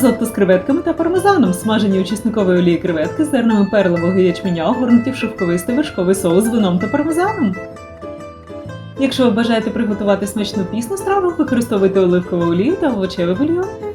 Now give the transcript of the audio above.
Ризотто з креветками та пармезаном, смажені у чесниковій олії креветки з зернами перливого ячменя, огорнуті в шовковистий вершковий соус з вином та пармезаном. Якщо ви бажаєте приготувати смачну пісну страву, використовуйте оливкову олію та овочевий бульйон.